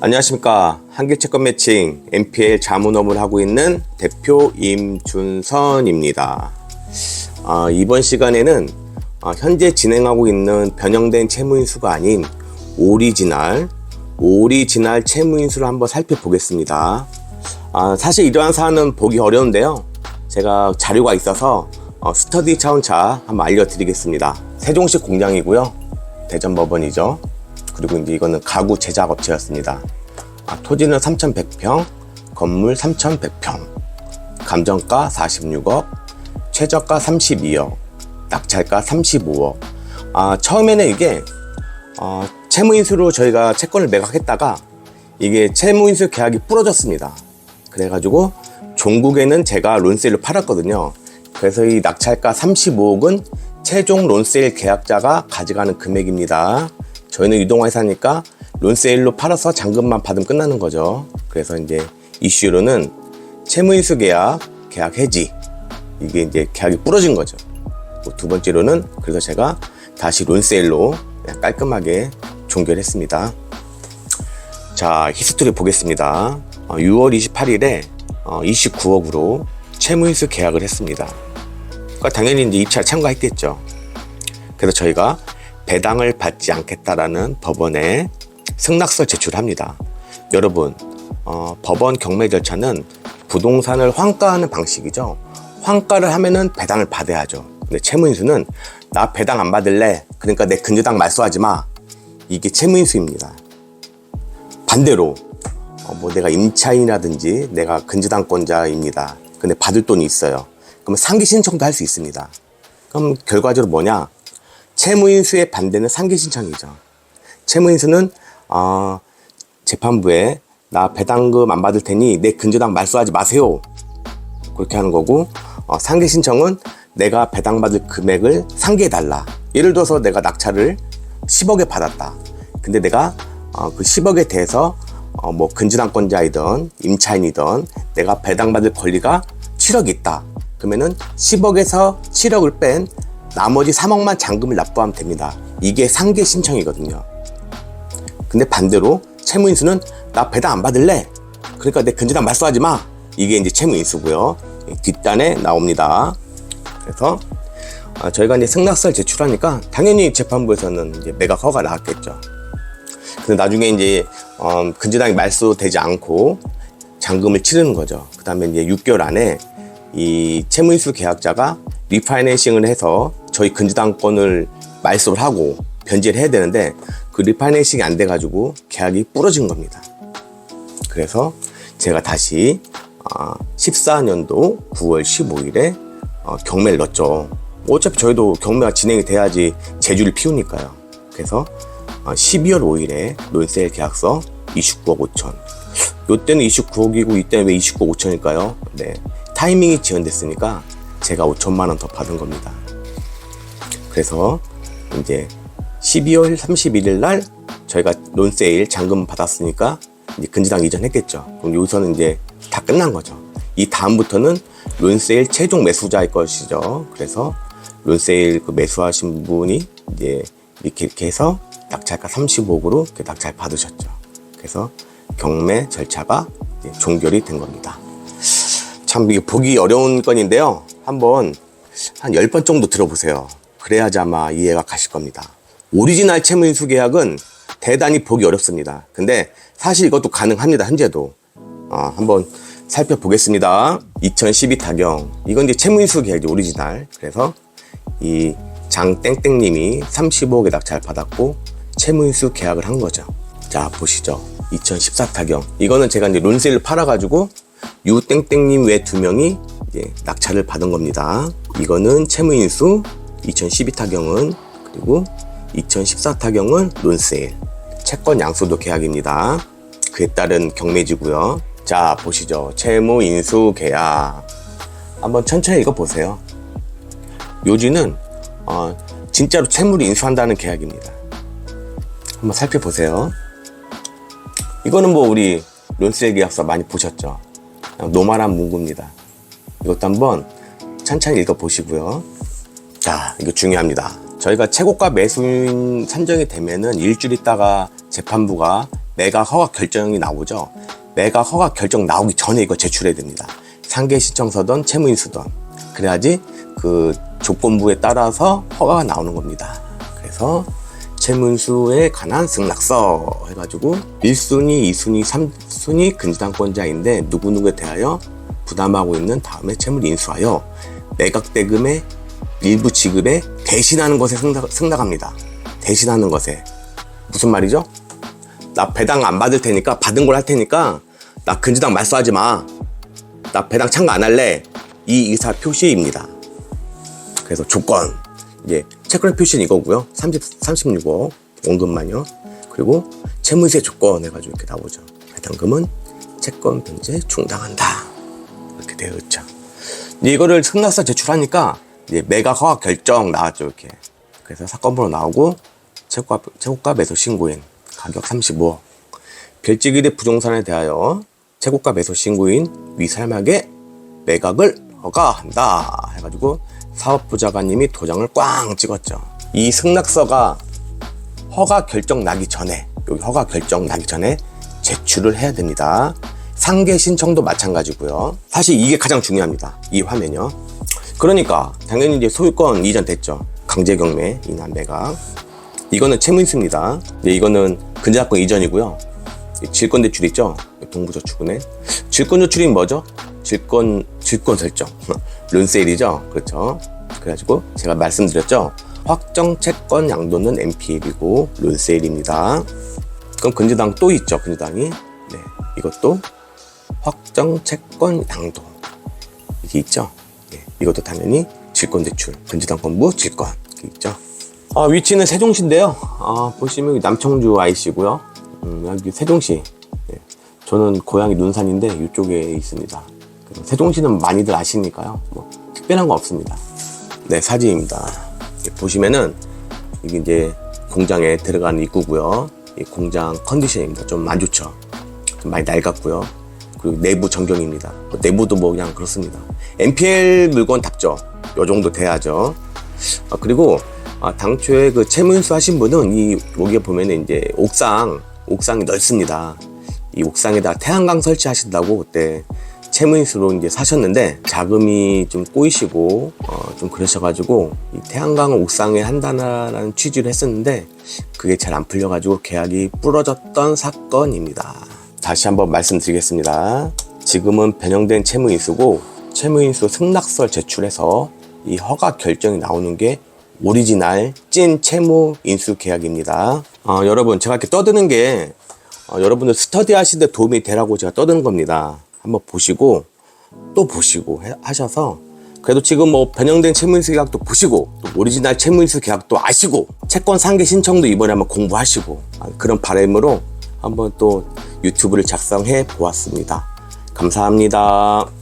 안녕하십니까. 한길채권 매칭 MPL 자문 업무를 하고 있는 대표 임준선입니다. 아, 이번 시간에는 아, 현재 진행하고 있는 변형된 채무인수가 아닌 오리지널, 오리지널 채무인수를 한번 살펴보겠습니다. 아, 사실 이러한 사안은 보기 어려운데요. 제가 자료가 있어서 어, 스터디 차원차 한번 알려드리겠습니다. 세종시 공장이고요. 대전법원이죠. 그리고 이제 이거는 가구 제작 업체였습니다. 아, 토지는 3,100평, 건물 3,100평, 감정가 46억, 최저가 32억, 낙찰가 35억. 아, 처음에는 이게 어, 채무인수로 저희가 채권을 매각했다가 이게 채무인수 계약이 부러졌습니다. 그래가지고 종국에는 제가 론세일을 팔았거든요. 그래서 이 낙찰가 35억은 최종 론세일 계약자가 가져가는 금액입니다. 저희는 유동화회사니까 론세일로 팔아서 잔금만 받으면 끝나는 거죠. 그래서 이제 이슈로는 채무인수 계약, 계약 해지. 이게 이제 계약이 부러진 거죠. 뭐두 번째로는 그래서 제가 다시 론세일로 깔끔하게 종결했습니다. 자, 히스토리 보겠습니다. 어, 6월 28일에 29억으로 채무인수 계약을 했습니다. 그러니까 당연히 이제 입찰 참가했겠죠. 그래서 저희가 배당을 받지 않겠다라는 법원에 승낙서 제출합니다. 여러분, 어, 법원 경매 절차는 부동산을 환가하는 방식이죠. 환가를 하면은 배당을 받아야죠. 근데 채무인수는 나 배당 안 받을래. 그러니까 내 근저당 말소하지 마. 이게 채무인수입니다. 반대로 어, 뭐 내가 임차인이라든지 내가 근저당권자입니다. 근데 받을 돈이 있어요. 그러면 상기 신청도 할 수 있습니다. 그럼 결과적으로 뭐냐? 채무인수의 반대는 상기 신청이죠. 채무인수는 어, 재판부에 나 배당금 안 받을 테니 내 근저당 말소하지 마세요. 그렇게 하는 거고 어, 상기 신청은 내가 배당받을 금액을 상기해 달라. 예를 들어서 내가 낙찰을 10억에 받았다. 근데 내가 어, 그 10억에 대해서 어, 뭐 근저당권자이든 임차인이든 내가 배당받을 권리가 7억 있다. 그러면은 10억에서 7억을 뺀 나머지 3억만 잔금을 납부하면 됩니다. 이게 상계 신청이거든요. 근데 반대로 채무인수는 나 배당 안 받을래. 그러니까 내 근저당 말소하지 마. 이게 이제 채무인수고요. 뒷단에 나옵니다. 그래서 아, 저희가 이제 승낙서를 제출하니까 당연히 재판부에서는 이제 매각 허가 나왔겠죠. 근데 나중에 이제 어, 근저당이 말소되지 않고 잔금을 치르는 거죠. 그 다음에 이제 6개월 안에 이 채무인수 계약자가 리파이낸싱을 해서 저희 근저당권을 말소를 하고 변제를 해야 되는데 그 리파이낸싱이 안 돼가지고 계약이 부러진 겁니다. 그래서 제가 다시 14년도 9월 15일에 어, 경매를 넣었죠. 어차피 저희도 경매가 진행이 돼야지 재주를 피우니까요. 그래서 12월 5일에 론세일 계약서 29억 5천. 요때는 29억이고 이때는 왜 29억 5천일까요? 네. 타이밍이 지연됐으니까 제가 5천만 원 더 받은 겁니다. 그래서 이제 12월 31일 날 저희가 론세일 잔금 받았으니까 이제 근저당 이전했겠죠. 그럼 여기서는 이제 다 끝난 거죠. 이 다음부터는 론세일 최종 매수자일 것이죠. 그래서 론세일 그 매수하신 분이 이제 이렇게, 해서 낙찰가 35억으로 낙찰 받으셨죠. 그래서 경매 절차가 종결이 된 겁니다. 참 이게 보기 어려운 건인데요. 한번 한 10번 정도 들어보세요. 그래야지 아마 이해가 가실 겁니다. 오리지널 채무인수 계약은 대단히 보기 어렵습니다. 근데 사실 이것도 가능합니다. 현재도. 어, 한번 살펴보겠습니다. 2012 타경. 이건 이제 채무인수 계약이 오리지널. 그래서 이 장땡땡님이 35억에 낙찰 받았고 채무인수 계약을 한 거죠. 자 보시죠. 2014 타경. 이거는 제가 이제 론세일을 팔아가지고 유땡땡님 외 두 명이 낙찰을 받은 겁니다. 이거는 채무인수 2012 타경은 그리고 2014 타경은 론세일. 채권 양수도 계약입니다. 그에 따른 경매지고요. 자 보시죠. 채무 인수 계약. 한번 천천히 읽어보세요. 요지는 어, 진짜로 채무를 인수한다는 계약입니다. 한번 살펴보세요. 이거는 뭐 우리 론스의 계약서 많이 보셨죠? 노멀한 문구입니다. 이것도 한번 천천히 읽어보시고요. 자, 이거 중요합니다. 저희가 최고가 매수인 산정이 되면은 일주일 있다가 재판부가 매각 허가 결정이 나오죠. 매각 허가 결정 나오기 전에 이거 제출해야 됩니다. 상계 신청서든 채무인수든 그래야지 그 조건부에 따라서 허가가 나오는 겁니다. 그래서 채무인수에 관한 승낙서 해가지고 1순위, 2순위, 3순위 근저당권자인데 누구누구에 대하여 부담하고 있는 다음에 채무를 인수하여 매각 대금의 일부 지급에 대신하는 것에 승낙, 승낙 합니다. 대신하는 것에 무슨 말이죠? 나 배당 안 받을 테니까 받은 걸 할 테니까 나 근저당 말소하지 마. 나 배당 참가 안 할래. 이 의사 표시입니다. 그래서 조건 이제 체크의 표시는 이거고요. 30 36억 원금만요. 그리고 채무세 조건 해가지고 이렇게 나오죠. 배당금은 채권 변제 중단한다. 이렇게 되어 있죠. 이거를 승낙서 제출하니까 이제 매각 허가 결정 나왔죠 이렇게. 그래서 사건번호 나오고 최고가 최고가 매수 신고인 가격 35억. 별지기대 부동산에 대하여 최고가 매수 신고인 위살막의 매각을 허가한다 해가지고 사업부자가님이 도장을 꽝 찍었죠. 이 승낙서가 허가 결정 나기 전에 여기 허가 결정 나기 전에 제출을 해야 됩니다. 상계 신청도 마찬가지고요. 사실 이게 가장 중요합니다. 이 화면요. 그러니까 당연히 이제 소유권 이전 됐죠. 강제 경매 이남 매각. 이거는 채무인수입니다. 이제 이거는 근저당권 이전이고요. 이 질권 대출 있죠? 동부저축은행. 질권 대출이 뭐죠? 질권 질권 설정. 룬세일이죠. 그렇죠. 그래가지고 제가 말씀드렸죠. 확정 채권 양도는 NPL이고 룬세일입니다. 그럼 근저당 또 있죠. 근저당이. 네. 이것도 확정 채권 양도. 이게 있죠. 네. 이것도 당연히 질권 대출. 근저당권부 질권. 있죠. 아, 위치는 세종시인데요. 아, 보시면 남청주 IC고요. 음, 여기 세종시. 네. 저는 고향이 눈산인데 이쪽에 있습니다. 세종시는 많이들 아시니까요. 뭐 특별한 거 없습니다. 네, 사진입니다. 보시면은 이게 이제 공장에 들어가는 입구고요. 이 공장 컨디션입니다. 좀 안 좋죠. 좀 많이 낡았고요. 그리고 내부 전경입니다. 뭐 내부도 뭐 그냥 그렇습니다. NPL 물건 답죠. 요 정도 돼야죠. 아, 그리고 아, 당초에 그 채무인수 하신 분은 이 여기에 보면은 이제 옥상 옥상이 넓습니다. 이 옥상에다 태양광 설치하신다고 그때 채무인수로 이제 사셨는데 자금이 좀 꼬이시고 어, 좀 그러셔가지고 이 태양광을 옥상에 한다는 취지를 했었는데 그게 잘 안 풀려가지고 계약이 부러졌던 사건입니다. 다시 한번 말씀드리겠습니다. 지금은 변형된 채무인수고 채무인수 승낙서 제출해서 이 허가 결정이 나오는 게 오리지널 찐 채무 인수 계약입니다. 어, 여러분 제가 이렇게 떠드는 게 어, 여러분들 스터디 하시는데 도움이 되라고 제가 떠드는 겁니다. 한번 보시고 또 보시고 해- 하셔서 그래도 지금 뭐 변형된 채무인수 계약도 보시고 또 오리지널 채무인수 계약도 아시고 채권 상계 신청도 이번에 한번 공부하시고 아, 그런 바람으로 한번 또 유튜브를 작성해 보았습니다. 감사합니다.